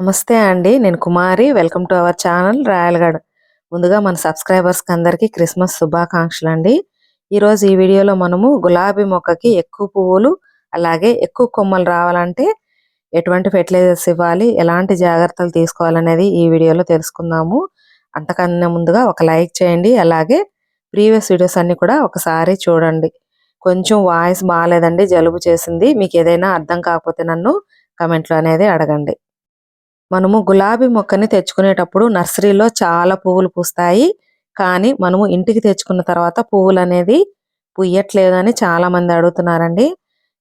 నమస్తే అండి నేను Kumari. Welcome to our channel Rayalgadh ముందుగా మన సబ్స్క్రైబర్స్కి అందరికీ క్రిస్మస్ శుభాకాంక్షలు అండి ఈరోజు ఈ వీడియోలో మనము గులాబీ మొక్కకి ఎక్కువ పువ్వులు అలాగే ఎక్కువ కొమ్మలు రావాలంటే ఎటువంటి ఫెర్టిలైజర్స్ ఇవ్వాలి ఎలాంటి జాగ్రత్తలు తీసుకోవాలనేది ఈ వీడియోలో తెలుసుకుందాము. అంతకన్నా ముందుగా ఒక లైక్ చేయండి అలాగే ప్రీవియస్ వీడియోస్ అన్ని కూడా ఒకసారి చూడండి. కొంచెం వాయిస్ బాగాలేదండి జలుబు చేసింది. మీకు ఏదైనా అర్థం కాకపోతే నన్ను కమెంట్లో అనేది అడగండి. మనము గులాబీ మొక్కని తెచ్చుకునేటప్పుడు నర్సరీలో చాలా పువ్వులు పూస్తాయి. కానీ మనము ఇంటికి తెచ్చుకున్న తర్వాత పువ్వులు అనేది పుయ్యట్లేదని చాలామంది చాలా మంది అడుగుతున్నారండి.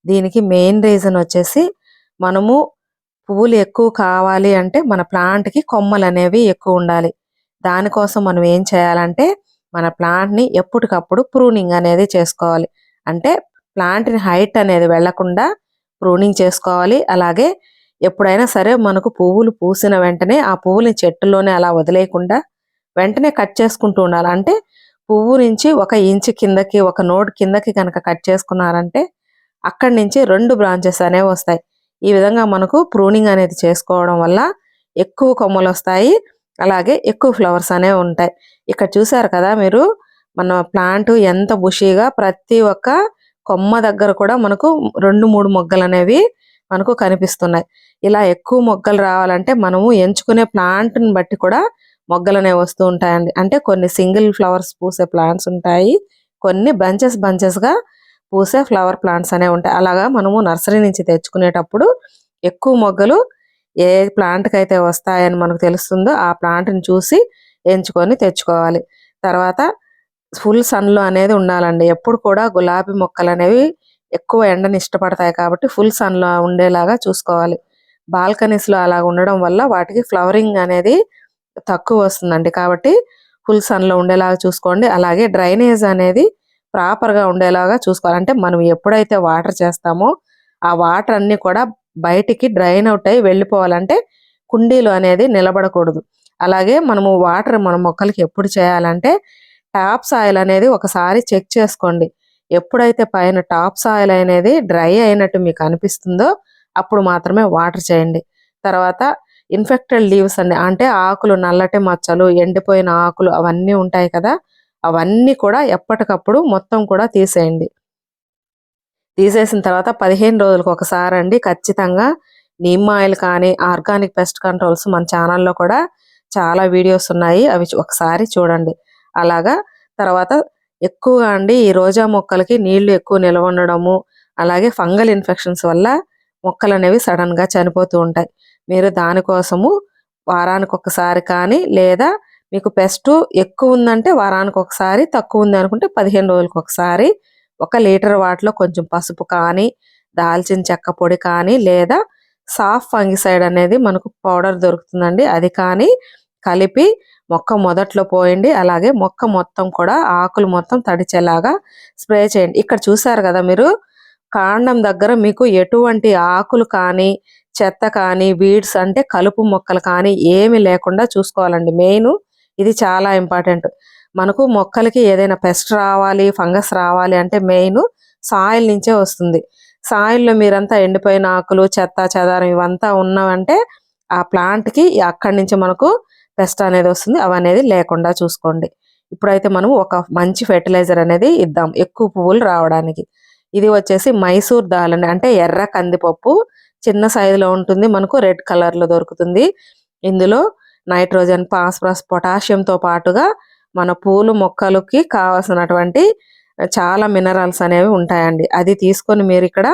దీనికి మెయిన్ రీజన్ వచ్చేసి మనము పువ్వులు ఎక్కువ కావాలి అంటే మన ప్లాంట్కి కొమ్మలు అనేవి ఎక్కువ ఉండాలి. దానికోసం మనం ఏం చేయాలంటే మన ప్లాంట్ని ఎప్పటికప్పుడు ప్రూనింగ్ అనేది చేసుకోవాలి. అంటే ప్లాంట్ని హైట్ అనేది వెళ్ళకుండా ప్రూనింగ్ చేసుకోవాలి. అలాగే ఎప్పుడైనా సరే మనకు పువ్వులు పూసిన వెంటనే ఆ పువ్వుని చెట్టులోనే అలా వదిలేయకుండా వెంటనే కట్ చేసుకుంటూ ఉండాలి. అంటే పువ్వు నుంచి ఒక ఇంచు కిందకి ఒక నోట్ కిందకి కనుక కట్ చేసుకున్నారంటే అక్కడి నుంచి రెండు బ్రాంచెస్ అనేవి వస్తాయి. ఈ విధంగా మనకు ప్రూనింగ్ అనేది చేసుకోవడం వల్ల ఎక్కువ కొమ్మలు వస్తాయి. అలాగే ఎక్కువ ఫ్లవర్స్ అనేవి ఉంటాయి. ఇక్కడ చూసారు కదా మీరు మన ప్లాంట్ ఎంత బుషీగా ప్రతి ఒక్క కొమ్మ దగ్గర కూడా మనకు రెండు మూడు మొగ్గలు అనేవి మనకు కనిపిస్తున్నాయి. ఇలా ఎక్కువ మొగ్గలు రావాలంటే మనము ఎంచుకునే ప్లాంట్ని బట్టి కూడా మొగ్గలు అనేవి వస్తూ ఉంటాయండి. అంటే కొన్ని సింగిల్ ఫ్లవర్స్ పూసే ప్లాంట్స్ ఉంటాయి. కొన్ని బంచెస్ బంచెస్గా పూసే ఫ్లవర్ ప్లాంట్స్ అనేవి ఉంటాయి. అలాగా మనము నర్సరీ నుంచి తెచ్చుకునేటప్పుడు ఎక్కువ మొగ్గలు ఏ ప్లాంట్కి అయితే వస్తాయని మనకు తెలుస్తుందో ఆ ప్లాంట్ని చూసి ఎంచుకొని తెచ్చుకోవాలి. తర్వాత ఫుల్ సన్లో అనేది ఉండాలండి. ఎప్పుడు కూడా గులాబీ మొక్కలు అనేవి ఎక్కువ ఎండని ఇష్టపడతాయి కాబట్టి ఫుల్ సన్లో ఉండేలాగా చూసుకోవాలి. బాల్కనీస్లో అలా ఉండడం వల్ల వాటికి ఫ్లవరింగ్ అనేది తక్కువ వస్తుందండి. కాబట్టి ఫుల్ సన్లో ఉండేలాగా చూసుకోండి. అలాగే డ్రైనేజ్ అనేది ప్రాపర్గా ఉండేలాగా చూసుకోవాలి. అంటే మనం ఎప్పుడైతే వాటర్ చేస్తామో ఆ వాటర్ అన్ని కూడా బయటికి డ్రైన్ అవుట్ అయ్యి వెళ్ళిపోవాలంటే కుండీలు అనేది నిలబడకూడదు. అలాగే మనము వాటర్ మన మొక్కలకి ఎప్పుడు చేయాలంటే టాప్ సాయిల్ అనేది ఒకసారి చెక్ చేసుకోండి. ఎప్పుడైతే పైన టాప్ సాయిల్ అనేది డ్రై అయినట్టు మీకు అనిపిస్తుందో అప్పుడు మాత్రమే వాటర్ చేయండి. తర్వాత ఇన్ఫెక్టెడ్ లీవ్స్ అండి. అంటే ఆకులు నల్లటి మచ్చలు ఎండిపోయిన ఆకులు అవన్నీ ఉంటాయి కదా అవన్నీ కూడా ఎప్పటికప్పుడు మొత్తం కూడా తీసేయండి. తీసేసిన తర్వాత పదిహేను రోజులకు ఒకసారి అండి ఖచ్చితంగా నిమ్ ఆయిల్ కానీ ఆర్గానిక్ పెస్ట్ కంట్రోల్స్ మన ఛానల్లో కూడా చాలా వీడియోస్ ఉన్నాయి. అవి ఒకసారి చూడండి. అలాగా తర్వాత ఎక్కువగా అండి ఈ రోజా మొక్కలకి నీళ్ళు ఎక్కువ నిల్వ ఉండడము అలాగే ఫంగల్ ఇన్ఫెక్షన్స్ వల్ల మొక్కలు అనేవి సడన్గా చనిపోతూ ఉంటాయి. మీరు దానికోసము వారానికి ఒకసారి కానీ లేదా మీకు పెస్ట్ ఎక్కువ ఉందంటే వారానికి ఒకసారి తక్కువ ఉంది అనుకుంటే పదిహేను రోజులకు ఒకసారి ఒక లీటర్ వాటిలో కొంచెం పసుపు కానీ దాల్చిన చెక్క పొడి కానీ లేదా సాఫ్ ఫంగిసైడ్ అనేది మనకు పౌడర్ దొరుకుతుందండి. అది కానీ కలిపి మొక్క మొదట్లో పోయండి. అలాగే మొక్క మొత్తం కూడా ఆకులు మొత్తం తడిచేలాగా స్ప్రే చేయండి. ఇక్కడ చూసారు కదా మీరు కాండం దగ్గర మీకు ఎటువంటి ఆకులు కానీ చెత్త కానీ బీడ్స్ అంటే కలుపు మొక్కలు కానీ ఏమి లేకుండా చూసుకోవాలండి. మెయిన్ ఇది చాలా ఇంపార్టెంట్ మనకు మొక్కలకి ఏదైనా పెస్ట్ రావాలి ఫంగస్ రావాలి అంటే మెయిన్ సాయిల్ నుంచే వస్తుంది. సాయిల్లో మీరంతా ఎండిపోయిన ఆకులు చెత్త చెదారం ఇవంతా ఉన్నావంటే ఆ ప్లాంట్కి అక్కడి నుంచి మనకు పెస్ట్ అనేది వస్తుంది. అవనేది లేకుండా చూసుకోండి. ఇప్పుడైతే మనం ఒక మంచి ఫెర్టిలైజర్ అనేది ఇద్దాం. ఎక్కువ పువ్వులు రావడానికి. ఇది వచ్చేసి మైసూర్ దాల్ అండి. అంటే ఎర్ర కందిపప్పు చిన్న సైజులో ఉంటుంది మనకు రెడ్ కలర్లో దొరుకుతుంది. ఇందులో నైట్రోజన్ ఫాస్ఫరస్ పొటాషియంతో పాటుగా మన పూలు మొక్కలకి కావాల్సినటువంటి చాలా మినరల్స్ అనేవి ఉంటాయండి. అది తీసుకొని మీరు ఇక్కడ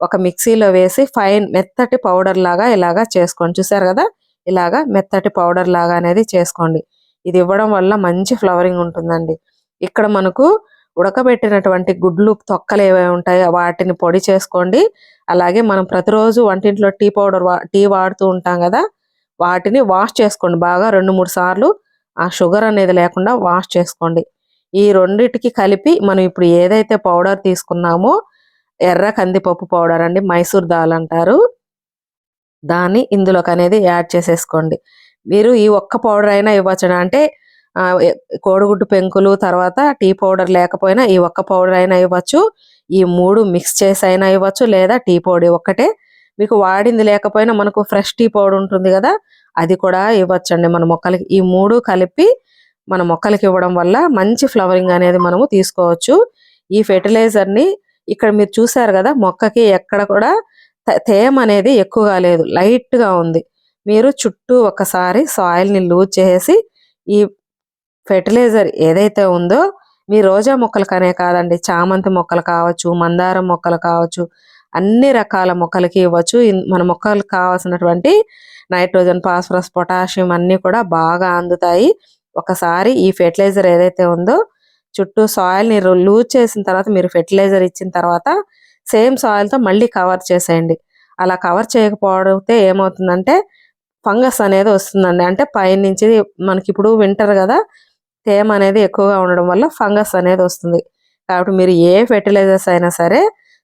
ఒక మిక్సీలో వేసి ఫైన్ మెత్తటి పౌడర్ లాగా ఇలాగా చేసుకోండి. చూసారు కదా? ఇలాగా మెత్తటి పౌడర్ లాగా అనేది చేసుకోండి. ఇది ఇవ్వడం వల్ల మంచి ఫ్లవరింగ్ ఉంటుందండి. ఇక్కడ మనకు ఉడకబెట్టినటువంటి గుడ్లు తొక్కలు ఏవైనా ఉంటాయో వాటిని పొడి చేసుకోండి. అలాగే మనం ప్రతిరోజు వంటింట్లో టీ పౌడర్ టీ వాడుతూ ఉంటాం కదా వాటిని వాష్ చేసుకోండి. బాగా రెండు మూడు సార్లు ఆ షుగర్ అనేది లేకుండా వాష్ చేసుకోండి. ఈ రెండిటికి కలిపి మనం ఇప్పుడు ఏదైతే పౌడర్ తీసుకున్నామో ఎర్ర కందిపప్పు పౌడర్ అండి మైసూర్ దాల్ అంటారు. దాన్ని ఇందులోకి అనేది యాడ్ చేసేసుకోండి. మీరు ఈ ఒక్క పౌడర్ అయినా ఇవ్వచ్చు అంటే కోడిగుడ్డు పెంకులు తర్వాత టీ పౌడర్ లేకపోయినా ఈ ఒక్క పౌడర్ అయినా ఇవ్వచ్చు. ఈ మూడు మిక్స్ చేసి అయినా ఇవ్వచ్చు లేదా టీ పౌడర్ ఒక్కటే. మీకు వాడింది లేకపోయినా మనకు ఫ్రెష్ టీ పౌడర్ ఉంటుంది కదా అది కూడా ఇవ్వచ్చండి మన మొక్కలకి. ఈ మూడు కలిపి మన మొక్కలకి ఇవ్వడం వల్ల మంచి ఫ్లవరింగ్ అనేది మనము తీసుకోవచ్చు. ఈ ఫెర్టిలైజర్ని ఇక్కడ మీరు చూసారు కదా మొక్కకి ఎక్కడ కూడా తేమ అనేది ఎక్కువగా లేదు లైట్గా ఉంది. మీరు చుట్టూ ఒకసారి సాయిల్ని లూజ్ చేసి ఈ ఫెర్టిలైజర్ ఏదైతే ఉందో మీ రోజా మొక్కలకనే కాదండి. చామంతి మొక్కలు కావచ్చు మందారం మొక్కలు కావచ్చు అన్ని రకాల మొక్కలకి ఇవ్వచ్చు. మన మొక్కలకు కావాల్సినటువంటి నైట్రోజన్ ఫాస్ఫరస్ పొటాషియం అన్నీ కూడా బాగా అందుతాయి. ఒకసారి ఈ ఫెర్టిలైజర్ ఏదైతే ఉందో చుట్టూ సాయిల్ని లూజ్ చేసిన తర్వాత మీరు ఫెర్టిలైజర్ ఇచ్చిన తర్వాత సేమ్ సాయిల్తో మళ్ళీ కవర్ చేసేయండి. అలా కవర్ చేయకపోతే ఏమవుతుందంటే ఫంగస్ అనేది వస్తుందండి. అంటే పైనుంచి మనకి ఇప్పుడు వింటర్ కదా తేమ అనేది ఎక్కువగా ఉండడం వల్ల ఫంగస్ అనేది వస్తుంది. కాబట్టి మీరు ఏ ఫెర్టిలైజర్స్ అయినా సరే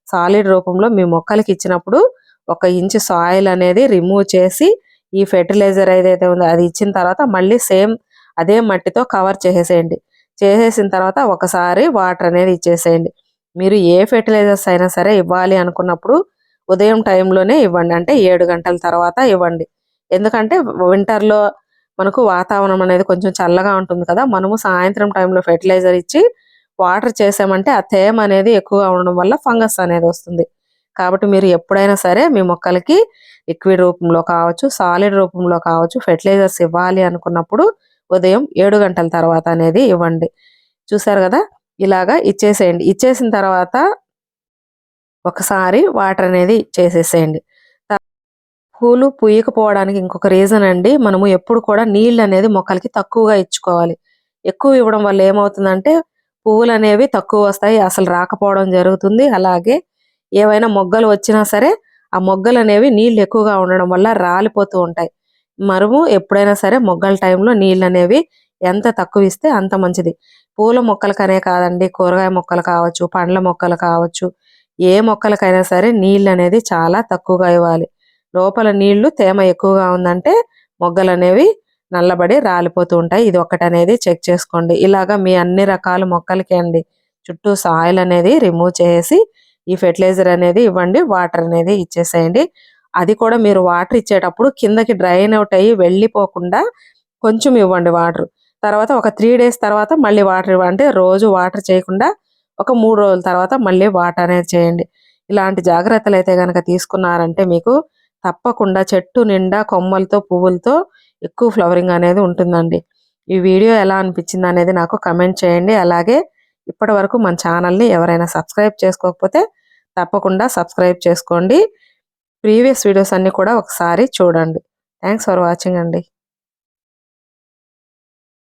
సాలిడ్ రూపంలో మీ మొక్కలకి ఇచ్చినప్పుడు ఒక ఇంచు సాయిల్ అనేది రిమూవ్ చేసి ఈ ఫెర్టిలైజర్ ఏదైతే ఉందో అది ఇచ్చిన తర్వాత మళ్ళీ సేమ్ అదే మట్టితో కవర్ చేసేసేయండి. చేసేసిన తర్వాత ఒకసారి వాటర్ అనేది ఇచ్చేసేయండి. మీరు ఏ ఫెర్టిలైజర్స్ అయినా సరే ఇవ్వాలి అనుకున్నప్పుడు ఉదయం టైంలోనే ఇవ్వండి. అంటే ఏడు గంటల తర్వాత ఇవ్వండి. ఎందుకంటే వింటర్లో మనకు వాతావరణం అనేది కొంచెం చల్లగా ఉంటుంది కదా మనము సాయంత్రం టైంలో ఫెర్టిలైజర్ ఇచ్చి వాటర్ చేసామంటే ఆ తేమ అనేది ఎక్కువగా ఉండడం వల్ల ఫంగస్ అనేది వస్తుంది. కాబట్టి మీరు ఎప్పుడైనా సరే మీ మొక్కలకి లిక్విడ్ రూపంలో కావచ్చు సాలిడ్ రూపంలో కావచ్చు ఫెర్టిలైజర్స్ ఇవ్వాలి అనుకున్నప్పుడు ఉదయం ఏడు గంటల తర్వాత అనేది ఇవ్వండి. చూసారు కదా ఇలాగా ఇచ్చేసేయండి. ఇచ్చేసిన తర్వాత ఒకసారి వాటర్ అనేది చేసేసేయండి. పూలు పూయకపోవడానికి ఇంకొక రీజన్ అండి మనము ఎప్పుడు కూడా నీళ్ళు అనేది మొక్కలకి తక్కువగా ఇచ్చుకోవాలి. ఎక్కువ ఇవ్వడం వల్ల ఏమవుతుందంటే పువ్వులు అనేవి తక్కువ వస్తాయి అసలు రాకపోవడం జరుగుతుంది. అలాగే ఏవైనా మొగ్గలు వచ్చినా సరే ఆ మొగ్గలు అనేవి నీళ్ళు ఎక్కువగా ఉండడం వల్ల రాలిపోతూ ఉంటాయి. మరుము ఎప్పుడైనా సరే మొగ్గల టైంలో నీళ్ళు అనేవి ఎంత తక్కువ ఇస్తే అంత మంచిది. పూల మొక్కలకనే కాదండి కూరగాయ మొక్కలు కావచ్చు పండ్ల మొక్కలు కావచ్చు ఏ మొక్కలకైనా సరే నీళ్ళు అనేది చాలా తక్కువగా ఇవ్వాలి. లోపల నీళ్ళు తేమ ఎక్కువగా ఉందంటే మొగ్గలు అనేవి నల్లబడి రాలిపోతూ ఉంటాయి. ఇది ఒకటి అనేది చెక్ చేసుకోండి. ఇలాగా మీ అన్ని రకాల మొక్కలకి అండి. చుట్టూ సాయిల్ అనేది రిమూవ్ చేసి ఈ ఫెర్టిలైజర్ అనేది ఇవ్వండి. వాటర్ అనేది ఇచ్చేసేయండి. అది కూడా మీరు వాటర్ ఇచ్చేటప్పుడు కిందకి డ్రైన్ అవుట్ అయ్యి వెళ్ళిపోకుండా కొంచెం ఇవ్వండి వాటర్. తర్వాత ఒక త్రీ డేస్ తర్వాత మళ్ళీ వాటర్ ఇవ్వండి రోజు వాటర్ చేయకుండా ఒక మూడు రోజుల తర్వాత మళ్ళీ వాటర్ అనేది చేయండి. ఇలాంటి జాగ్రత్తలు అయితే కనుక తీసుకున్నారంటే మీకు తప్పకుండా చెట్టు నిండా కొమ్మలతో పువ్వులతో ఎక్కువ ఫ్లవరింగ్ అనేది ఉంటుందండి. ఈ వీడియో ఎలా అనిపించింది అనేది నాకు కమెంట్ చేయండి. అలాగే ఇప్పటి వరకు మన ఛానల్ని ఎవరైనా సబ్స్క్రైబ్ చేసుకోకపోతే తప్పకుండా సబ్స్క్రైబ్ చేసుకోండి. ప్రీవియస్ వీడియోస్ అన్నీ కూడా ఒకసారి చూడండి. థ్యాంక్స్ ఫర్ వాచింగ్ అండి.